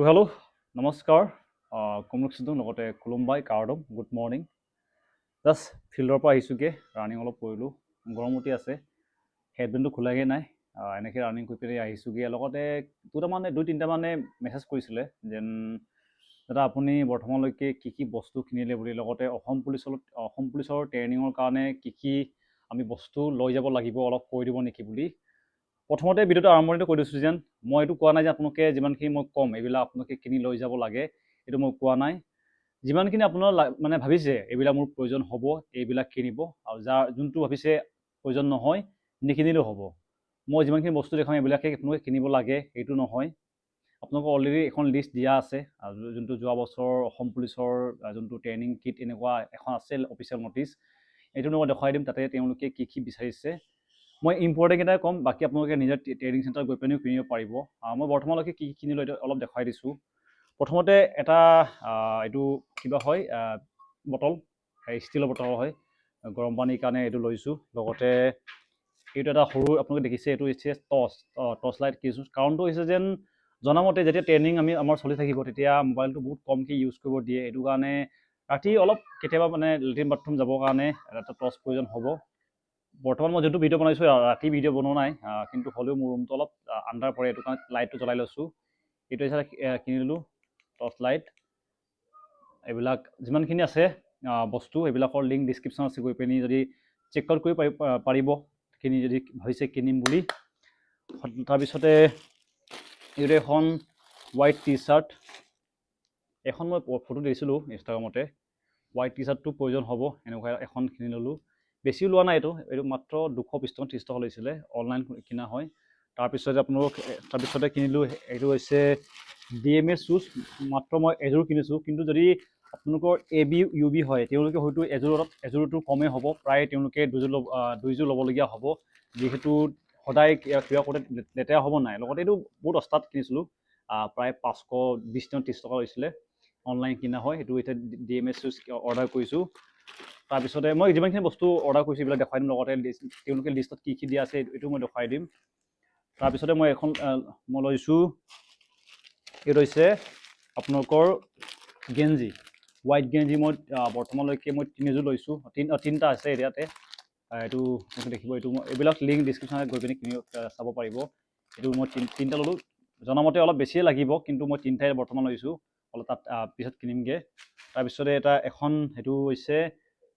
তো হেল্ল' নমস্কাৰ। কমৰুক সিদ্ধু লগতে কুলুম্বাই কাৰ্ডম গুড মৰ্ণিং। জাষ্ট ফিল্ডৰ পৰা আহিছোঁগৈ ৰানিং অলপ কৰিলোঁ গৰম উঠি আছে হেডবেণ্ডটো খোলাগৈ নাই এনেকৈ ৰানিং কৰি পিনি আহিছোঁগৈ। লগতে দুটামানে দুই তিনিটামানে মেছেজ কৰিছিলে যেন দাদা আপুনি বৰ্তমানলৈকে কি কি বস্তু কিনিলে বুলি লগতে অসম পুলিচৰ অসম পুলিচৰ ট্ৰেইনিঙৰ কাৰণে কি কি আমি বস্তু লৈ যাব লাগিব অলপ কৈ দিব নেকি বুলি। প্ৰথমতে ভিডিঅ'টো আৰম্ভণিতে কৈ দিছোঁ যেন মই এইটো কোৱা নাই যে আপোনালোকে যিমানখিনি মই ক'ম এইবিলাক আপোনালোকে কিনি লৈ যাব লাগে এইটো মই কোৱা নাই। যিমানখিনি আপোনাৰ মানে ভাবিছে এইবিলাক মোৰ প্ৰয়োজন হ'ব এইবিলাক কিনিব আৰু যাৰ যোনটো ভাবিছে প্ৰয়োজন নহয় নিকিনিলেও হ'ব। মই যিমানখিনি বস্তু দেখাম এইবিলাকে আপোনালোকে কিনিব লাগে এইটো নহয়। আপোনালোকক অলৰেডি এখন লিষ্ট দিয়া আছে আৰু যোনটো যোৱা বছৰ অসম পুলিচৰ যোনটো ট্ৰেইনিং কিট এনেকুৱা এখন আছে অফিচিয়েল নটিচ এইটো মই দেখুৱাই দিম তাতে তেওঁলোকে কি কি বিচাৰিছে। মই ইম্পৰ্টেণ্ট ক'ম বাকী আপোনালোকে নিজৰ ট্ৰেইনিং চেণ্টাৰ গৈ পিনিও কিনিব পাৰিব। মই বৰ্তমানলৈকে কি কি কিনিলোঁ এইটো অলপ দেখুৱাই দিছোঁ। প্ৰথমতে এটা এইটো কিবা হয় বটল ষ্টীলৰ বটল হয় গৰম পানীৰ কাৰণে এইটো লৈছোঁ। লগতে এইটো এটা সৰু আপোনালোকে দেখিছে এইটো হৈছে টৰ্চ টৰ্চ লাইট কিছু কাৰণটো হৈছে যেন জনামতে যেতিয়া ট্ৰেইনিং আমি আমাৰ চলি থাকিব তেতিয়া মোবাইলটো বহুত কমকৈ ইউজ কৰিব দিয়ে। এইটো কাৰণে ৰাতি অলপ কেতিয়াবা মানে লেট্ৰিন বাথৰুম যাবৰ কাৰণে এটা টৰ্চ প্ৰয়োজন হ'ব। বৰ্তমান মই যোনটো ভিডিঅ' বনাইছোঁ ৰাতি ভিডিঅ' বনোৱা নাই কিন্তু হ'লেও মোৰ ৰুমটো অলপ আন্ধাৰ পৰে এইটো কাৰণে লাইটটো জ্বলাই লৈছোঁ। এইটো হিচাপে আহ, কিনিলোঁ টৰ্চ লাইট এইবিলাক যিমানখিনি আছে বস্তু এইবিলাকৰ লিংক ডিছক্ৰিপশ্যন আছে গৈ পিনি যদি চেক আউট কৰি পাৰি- পাৰিব কিনি যদি ভাবিছে কিনিম বুলি। তাৰপিছতে এইটো এখন হোৱাইট টি চাৰ্ট এখন মই ফটো দিছিলোঁ ইনষ্টাগ্ৰামতে হোৱাইট টি চাৰ্টটো প্ৰয়োজন হ'ব এনেকুৱা এখন কিনি ল'লোঁ। বেছি লোৱা নাই এইটো। এইটো মাত্ৰ দুশ বিছ টকা ত্ৰিছ টকা লৈছিলে অনলাইন কিনা হয়। তাৰপিছতে আপোনালোক তাৰপিছতে কিনিলোঁ এইটো হৈছে ডি এম এছ শ্বুজ মাত্ৰ মই এযোৰ কিনিছোঁ। কিন্তু যদি আপোনালোকৰ এ বি ইউ বি হয় তেওঁলোকে হয়তো এযোৰত এযোৰটো কমেই হ'ব প্ৰায় তেওঁলোকে দুযোৰ ল'ব দুইযোৰ ল'বলগীয়া হ'ব। যিহেতু সদায় কিবা কৰোঁতে লেতেৰা হ'ব নাই। লগতে এইটো বহুত অস্তাত কিনিছিলোঁ প্ৰায় পাঁচশ বিছ টকা ত্ৰিছ টকা লৈছিলে। অনলাইন কিনা হয় সেইটো এতিয়া ডি এম এছ শ্বুজ অৰ্ডাৰ কৰিছোঁ। তাৰপিছতে মই যিমানখিনি বস্তু অৰ্ডাৰ কৰিছোঁ এইবিলাক দেখুৱাই দিম লগতে তেওঁলোকে লিষ্টত কি কি দিয়া আছে এইটো- মই দেখুৱাই দিম। তাৰপিছতে মই এখন মই লৈছোঁ এইটো হৈছে আপোনালোকৰ গেঞ্জি। হোৱাইট গেঞ্জি মই বৰ্তমানলৈকে মই তিনিযোৰ লৈছোঁ তিন তিনিটা আছে আহ, এইটো দেখিব এইটো মই এইবিলাক লিংক ডিছক্ৰিপশ্যনত গৈ পিনি কিনি চাব পাৰিব। এইটো মই তিন তিনিটা ল'লোঁ। জনামতে অলপ বেছিয়ে লাগিব কিন্তু মই তিনিটাই বৰ্তমান লৈছোঁ। অলপ তাত পিছত কিনিমগৈ। তাৰপিছতে এটা এখন সেইটো হৈছে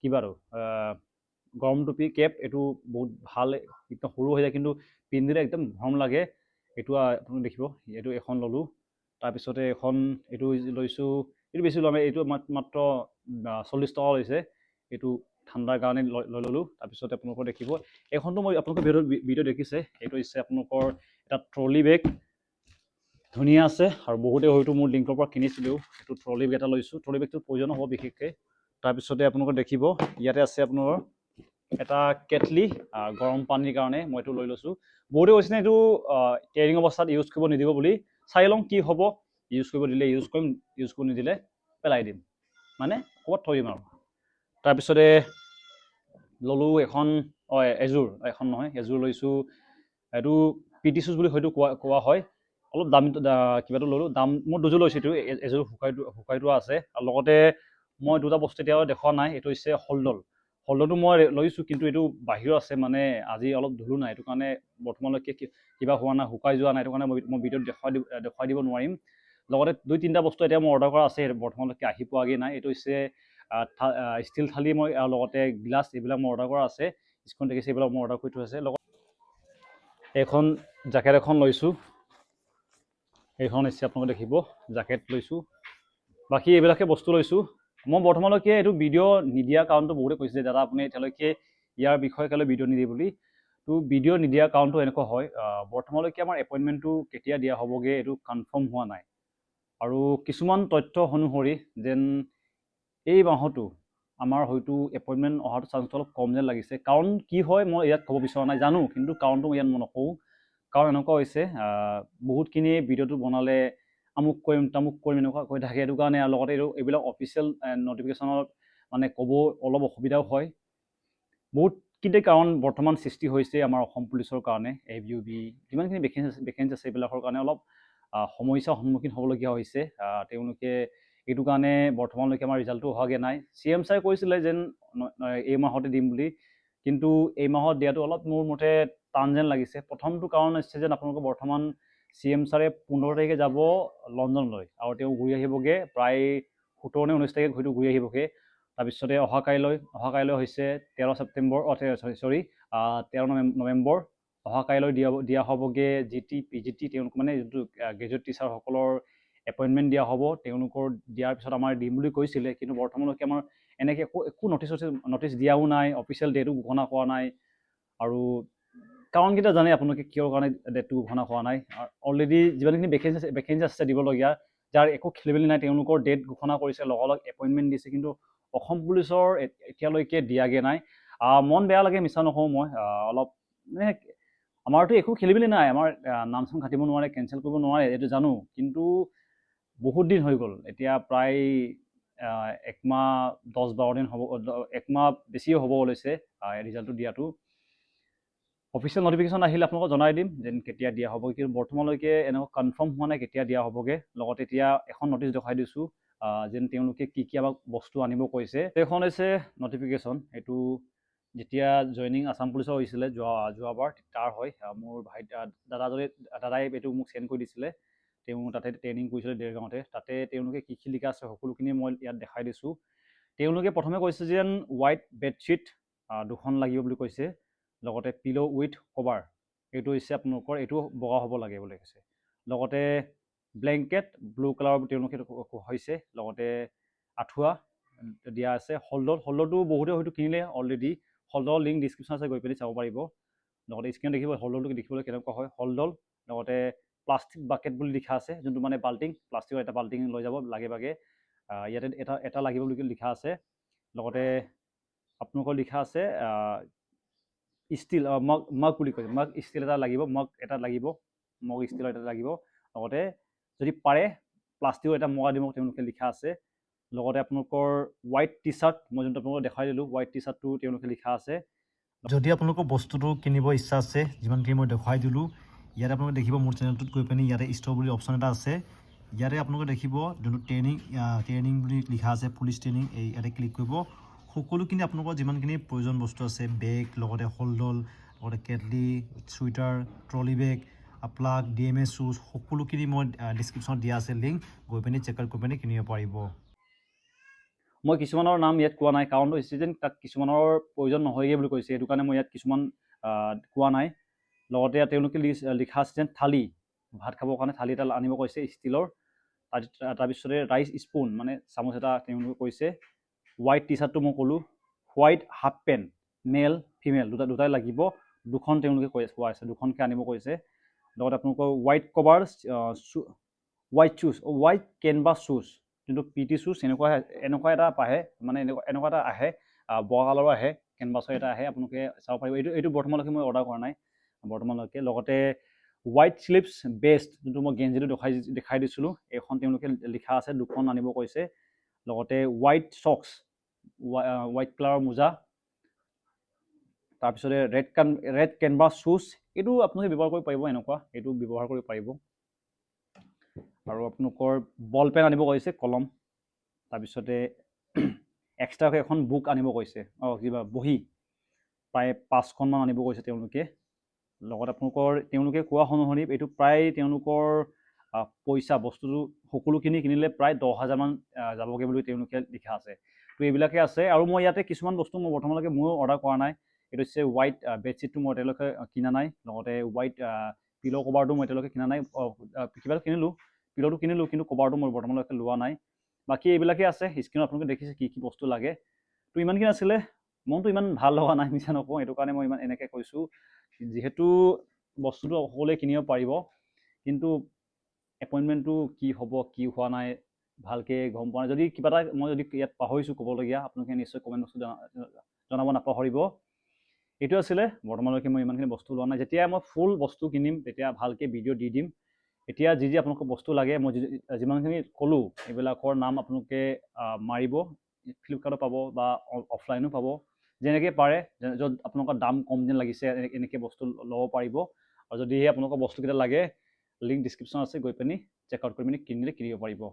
কিবাটো আহ, গৰম টুপি কেপ এইটো বহুত ভাল একদম সৰু হৈ যায় কিন্তু পিন্ধিলে একদম গৰম লাগে। এইটো আপোনালোকে দেখিব এইটো এখন ল'লোঁ। তাৰপিছতে এখন এইটো লৈছোঁ এইটো বেছি নাই এইটো মাত- মাত্ৰ চল্লিছ টকা লৈছে। এইটো ঠাণ্ডাৰ কাৰণে লৈ ল'লোঁ। তাৰপিছতে আপোনালোকৰ দেখিব এইখনটো মই আপোনালোকৰ ভিডিঅ' ভিডিঅ' দেখিছে এইটো হৈছে আপোনালোকৰ এটা ট্ৰলি বেগ। ধুনীয়া আছে আৰু বহুতে হয়তো মোৰ লিংকৰ পৰা কিনিছিলেও এইটো ট্ৰলি বেগ এটা লৈছোঁ। ট্ৰলি বেগটো প্ৰয়োজন হ'ব বিশেষকৈ। তাৰপিছতে আপোনালোকে দেখিব ইয়াতে আছে আপোনালোকৰ এটা কেটলি গৰম পানীৰ কাৰণে মই এইটো লৈ লৈছোঁ। বহুতে কৈছে নে এইটো ট্ৰেইনিং অৱস্থাত ইউজ কৰিব নিদিব বুলি। চাই লওঁ কি হ'ব। ইউজ কৰিব দিলে ইউজ কৰিম ইউজ কৰিব নিদিলে পেলাই দিম। মানে ক'ৰবাত থৈ দিম আৰু। তাৰপিছতে ল'লোঁ এখন অঁ এযোৰ। এখন নহয় এযোৰ লৈছোঁ। এইটো পি টি শ্বুজ বুলি হয়তো কোৱা কোৱা হয়। অলপ দাম কিবাটো ল'লোঁ দাম মই দুযোৰ লৈছোঁ এইটো এযোৰ শুকাই শুকাই থোৱা আছে। আৰু লগতে মই দুটা বস্তু এতিয়াও দেখুওৱা নাই এইটো হৈছে হলডল হলডলটো মই লৈছোঁ কিন্তু এইটো বাহিৰত আছে মানে আজি অলপ ধুলো নাই এইটো কাৰণে বৰ্তমানলৈকে কিবা হোৱা নাই শুকাই যোৱা নাই এইটো কাৰণে মই মই ভিডিঅ'ত দেখুৱাই দিব দেখুৱাই দিব নোৱাৰিম। লগতে দুই তিনিটা বস্তু এতিয়া মই অৰ্ডাৰ কৰা আছে বৰ্তমানলৈকে আহি পোৱাগৈ নাই এইটো হৈছে ষ্টীল থালি মই আৰু লগতে গ্লাছ এইবিলাক মই অৰ্ডাৰ কৰা আছে স্ক্ৰীণ দেখিছে এইবিলাক মই অৰ্ডাৰ কৰি থোৱা আছে লগত এইখন জেকেট এখন লৈছোঁ। এইখন হৈছে আপোনালোকে দেখিব জেকেট লৈছোঁ। বাকী এইবিলাকে বস্তু লৈছোঁ। মই বৰ্তমানলৈকে এইটো ভিডিঅ' নিদিয়া কাৰণটো বহুতে কৈছে যে দাদা আপুনি এতিয়ালৈকে ইয়াৰ বিষয়ে কেলৈ ভিডিঅ' নিদিয়ে বুলি। তো ভিডিঅ' নিদিয়াৰ কাৰণটো এনেকুৱা হয় বৰ্তমানলৈকে আমাৰ এপইণ্টমেণ্টটো কেতিয়া দিয়া হ'বগৈ এইটো কনফাৰ্ম হোৱা নাই। আৰু কিছুমান তথ্য অনুসৰি যেন এই মাহতো আমাৰ হয়তো এপইণ্টমেণ্ট অহাটো চান্সটো অলপ কম যেন লাগিছে। কাৰণ কি হয় মই ইয়াত ক'ব বিচৰা নাই জানো। কিন্তু কাৰণটো মই ইয়াত মই নকওঁ। কাৰণ এনেকুৱা হৈছে আহ, বহুতখিনি ভিডিঅ'টো বনালে আমুক কৰিম তামুক কৰিম এনেকুৱা কৈ থাকে। সেইটো কাৰণে লগতে এইটো এইবিলাক অফিচিয়েল নটিফিকেশ্যনত মানে ক'ব অলপ অসুবিধাও হয়। বহুতকেইটা কাৰণ বৰ্তমান সৃষ্টি হৈছে আমাৰ অসম পুলিচৰ কাৰণে এ বি ইউ বি যিমানখিনি ভেকেঞ্চি ভেকেঞ্চি আছে এইবিলাকৰ কাৰণে অলপ সমস্যাৰ সন্মুখীন হ'বলগীয়া হৈছে। তেওঁলোকে এইটো কাৰণে বৰ্তমানলৈকে আমাৰ ৰিজাল্টটো হোৱাগৈ নাই। চি এম ছাৰে কৈছিলে যেন এই মাহতে দিম বুলি। কিন্তু এই মাহত দিয়াটো অলপ মোৰ মতে টান যেন লাগিছে। প্ৰথমটো কাৰণ হৈছে যেন আপোনালোকৰ বৰ্তমান চি এম ছাৰে পোন্ধৰ তাৰিখে যাব লণ্ডনলৈ আৰু তেওঁ ঘূৰি আহিবগৈ প্ৰায় সোতৰ নে ঊনৈছ তাৰিখে হয়তো ঘূৰি আহিবগৈ। তাৰপিছতে অহা কাইলৈ অহা কাইলৈ হৈছে তেৰ ছেপ্টেম্বৰ অ চৰি চৰি তেৰ নৱেম- নৱেম্বৰ। অহা কাইলৈ দিয়া দিয়া হ'বগৈ G T P G T তেওঁলোক মানে যোনটো গ্ৰেজুৱেট টিচাৰসকলৰ এপইণ্টমেণ্ট দিয়া হ'ব তেওঁলোকৰ দিয়াৰ পিছত আমাৰ দিম বুলি কৈছিলে। কিন্তু বৰ্তমানলৈকে আমাৰ এনেকৈ একো একো নটিচ নটিচ দিয়াও নাই অফিচিয়েল ডেটো ঘোষণা কৰা নাই। আৰু কাৰণকেইটা জানে আপোনালোকে কিয়ৰ কাৰণে ডেটটো ঘোষণা কৰা নাই? অলৰেডি যিমানখিনি ভেকেঞ্চি আছে ভেকেঞ্চি আছে দিবলগীয়া যাৰ একো খেলি মেলি নাই তেওঁলোকৰ ডেট ঘোষণা কৰিছে লগালগ এপইণ্টমেণ্ট দিছে কিন্তু অসম পুলিচৰ এতিয়ালৈকে দিয়াগৈ নাই। মন বেয়া লাগে মিছা নকওঁ মই। অলপ মানে আমাৰতো একো খেলি মেলি নাই আমাৰ নাম চাম কাটিব নোৱাৰে কেঞ্চেল কৰিব নোৱাৰে এইটো জানো। কিন্তু বহুত দিন হৈ গ'ল এতিয়া প্ৰায় একমাহ দহ বাৰ দিন হ'ব একমাহ বেছিয়ে হ'ব লৈছে ৰিজাল্টটো দিয়াটো। অফিচিয়েল নটিফিকেশ্যন আহিলে আপোনালোকক জনাই দিম যেন কেতিয়া দিয়া হ'ব। কিন্তু বৰ্তমানলৈকে এনেকুৱা কনফাৰ্ম হোৱা নাই কেতিয়া দিয়া হ'বগৈ। লগতে এতিয়া এখন নটিচ দেখুৱাই দিছোঁ যেন তেওঁলোকে কি কি আমাক বস্তু আনিব কৈছে। এইখন হৈছে নটিফিকেশ্যন এইটো যেতিয়া জইনিং আছাম পুলিচৰ হৈছিলে যোৱা যোৱাবাৰ তাৰ হয়। মোৰ ভাই দাদাজনে দাদাই এইটো মোক চেণ্ড কৰি দিছিলে। তেওঁ তাতে ট্ৰেইনিং কৰিছিলে দেৰগাঁৱতে। তাতে তেওঁলোকে কি কি লিখা আছে সকলোখিনি মই ইয়াত দেখাই দিছোঁ। তেওঁলোকে প্ৰথমে কৈছে যেন হোৱাইট বেডশ্বীট দুখন লাগিব বুলি কৈছে। লগতে পিল' উইথ কভাৰ এইটো হৈছে আপোনালোকৰ এইটো বগা হ'ব লাগে বুলি কৈছে। লগতে ব্লেংকেট ব্লু কালাৰ তেওঁলোকে হৈছে। লগতে আঁঠুৱা দিয়া আছে। হলডৰ হলডৰটো বহুতে হয়তো কিনিলে অলৰেডি হলডৰ লিংক ডিছক্ৰিপশ্যন আছে গৈ পিনি চাব পাৰিব। লগতে স্ক্ৰীণত দেখিব হলডলটো দেখিবলৈ কেনেকুৱা হয়। হলডল লগতে প্লাষ্টিক বাকেট বুলি লিখা আছে যোনটো মানে বাল্টিং প্লাষ্টিকৰ এটা বাল্টিং লৈ যাব লাগে ভাগে। ইয়াতে এটা এটা লাগিব বুলি লিখা আছে। লগতে আপোনালোকৰ লিখা আছে ষ্টিল মগ মগ বুলি কৈছে মগ ষ্টিল এটা লাগিব মগ এটা লাগিব মগ ষ্টিলৰ এটা লাগিব। লগতে যদি পাৰে প্লাষ্টিকৰ এটা মগা দিব তেওঁলোকে লিখা আছে। লগতে আপোনালোকৰ হোৱাইট টি চাৰ্ট মই যোনটো আপোনালোকক দেখাই দিলোঁ হোৱাইট টি চাৰ্টটো তেওঁলোকে লিখা আছে। যদি আপোনালোকৰ বস্তুটো কিনিব ইচ্ছা আছে যিমানখিনি মই দেখুৱাই দিলোঁ ইয়াতে আপোনালোকে দেখিব মোৰ চেনেলটোত গৈ পিনি ইয়াতে ষ্ট'ৰ বুলি অপশ্যন এটা আছে। ইয়াতে আপোনালোকে দেখিব যোনটো ট্ৰেইনিং ট্ৰেইনিং বুলি লিখা আছে পুলিচ ট্ৰেইনিং এই ইয়াতে ক্লিক কৰিব। সকলোখিনি আপোনালোকৰ যিমানখিনি প্ৰয়োজন বস্তু আছে বেগ লগতে হলডল লগতে kettle sweater trolley bag plug D M A শ্বুজ সকলোখিনি মই ডিছক্ৰিপশ্যনত দিয়া আছে লিংক গৈ পিনি চেক আউট কৰি পিনি কিনিব পাৰিব। মই কিছুমানৰ নাম ইয়াত কোৱা নাই কাৰণটো হৈছে যেন তাত কিছুমানৰ প্ৰয়োজন নহয়গৈ বুলি কৈছে সেইটো কাৰণে মই ইয়াত কিছুমান কোৱা নাই। লগতে তেওঁলোকে লিখা আছে যেন থালি ভাত খাবৰ কাৰণে থালি এটা আনিব কৈছে ষ্টীলৰ। তাৰ তাৰপিছতে ৰাইচ স্পুন মানে চামুচ এটা তেওঁলোকে কৈছে। হোৱাইট টি চাৰ্টটো মই ক'লোঁ white half pant male female দুটা দুটাই লাগিব। দুখন তেওঁলোকে কৈ কোৱা আছে দুখনকৈ আনিব কৈছে। লগতে আপোনালোকৰ white cover white শ্বুজ white canvas শ্বুজ যোনটো পি টি শ্বুজ এনেকুৱা এনেকুৱা এটা আহে মানে এনেকুৱা এনেকুৱা এটা আহে বগা কালাৰৰ আহে কেনভাছৰ এটা আহে আপোনালোকে চাব পাৰিব। এইটো এইটো বৰ্তমানলৈকে মই অৰ্ডাৰ কৰা নাই বৰ্তমানলৈকে। লগতে হোৱাইট শ্লিপছ বেষ্ট যোনটো মই গেঞ্জিটো দেখাই দেখাই দিছিলোঁ এইখন তেওঁলোকে লিখা আছে দুখন আনিব কৈছে। লগতে হোৱাইট চক্স হোৱাইট কালাৰৰ মোজা তাৰপিছতে ৰেড কান ৰেড কেনভাছ শ্বুজ এইটো আপোনালোকে ব্যৱহাৰ কৰিব পাৰিব এনেকুৱা এইটো ব্যৱহাৰ কৰিব পাৰিব। আৰু আপোনালোকৰ বল পেন আনিব কৈছে কলম। তাৰপিছতে এক্সট্ৰাকৈ এখন বুক আনিব কৈছে অঁ কিবা বহী। প্ৰায় পাঁচখনমান আনিব কৈছে তেওঁলোকে। লগত আপোনালোকৰ তেওঁলোকে কোৱা অনুসৰি এইটো প্ৰায় তেওঁলোকৰ পইচা বস্তুটো সকলোখিনি কিনিলে প্ৰায় দহ হাজাৰমান যাবগৈ বুলি তেওঁলোকে লিখা আছে। তো এইবিলাকে আছে আৰু মই ইয়াতে কিছুমান বস্তু মই বৰ্তমানলৈকে ময়ো অৰ্ডাৰ কৰা নাই। এইটো হৈছে হোৱাইট বেডশ্বীটটো মই আহ, কিনা নাই। লগতে হোৱাইট পিল' কভাৰটো মই এতিয়ালৈকে কিনা নাই। কিবা কিনিলোঁ পিল'টো কিনিলোঁ কিন্তু কভাৰটো মই বৰ্তমানলৈকে লোৱা নাই। বাকী এইবিলাকেই আছে স্ক্ৰীণত আপোনালোকে দেখিছে কি কি বস্তু লাগে। তো ইমানখিনি আছিলে মনটো ইমান ভাল লগা নাই মিছা নকওঁ সেইটো কাৰণে মই ইমান এনেকৈ কৈছোঁ। যিহেতু বস্তুটো সকলোৱে কিনিব পাৰিব কিন্তু এপইণ্টমেণ্টটো কি হ'ব কি হোৱা নাই ভালকৈ গম পোৱা নাই। যদি কিবা এটা মই যদি ইয়াত পাহৰিছোঁ ক'বলগীয়া আপোনালোকে নিশ্চয় কমেণ্ট বস্তু জনাব নাপাহৰিব। এইটো আছিলে বৰ্তমানলৈকে মই ইমানখিনি বস্তু লোৱা নাই। যেতিয়া মই ফুল বস্তু কিনিম তেতিয়া ভালকৈ ভিডিঅ' দি দিম। এতিয়া যি যি আপোনালোকক বস্তু লাগে মই যিমানখিনি ক'লোঁ এইবিলাকৰ নাম আপোনালোকে মাৰিব ফ্লিপকাৰ্টত পাব বা অফলাইনো পাব। যেনেকৈ পাৰে য'ত আপোনালোকৰ দাম কম যেন লাগিছে এনে- এনেকৈ বস্তু ল'ব পাৰিব। আৰু যদিহে আপোনালোকৰ বস্তুকেইটা লাগে লিংক ডিছক্ৰিপশ্যন আছে গৈ পিনি চেকআউট কৰি পিনি কিনিলে কিনিব পাৰিব।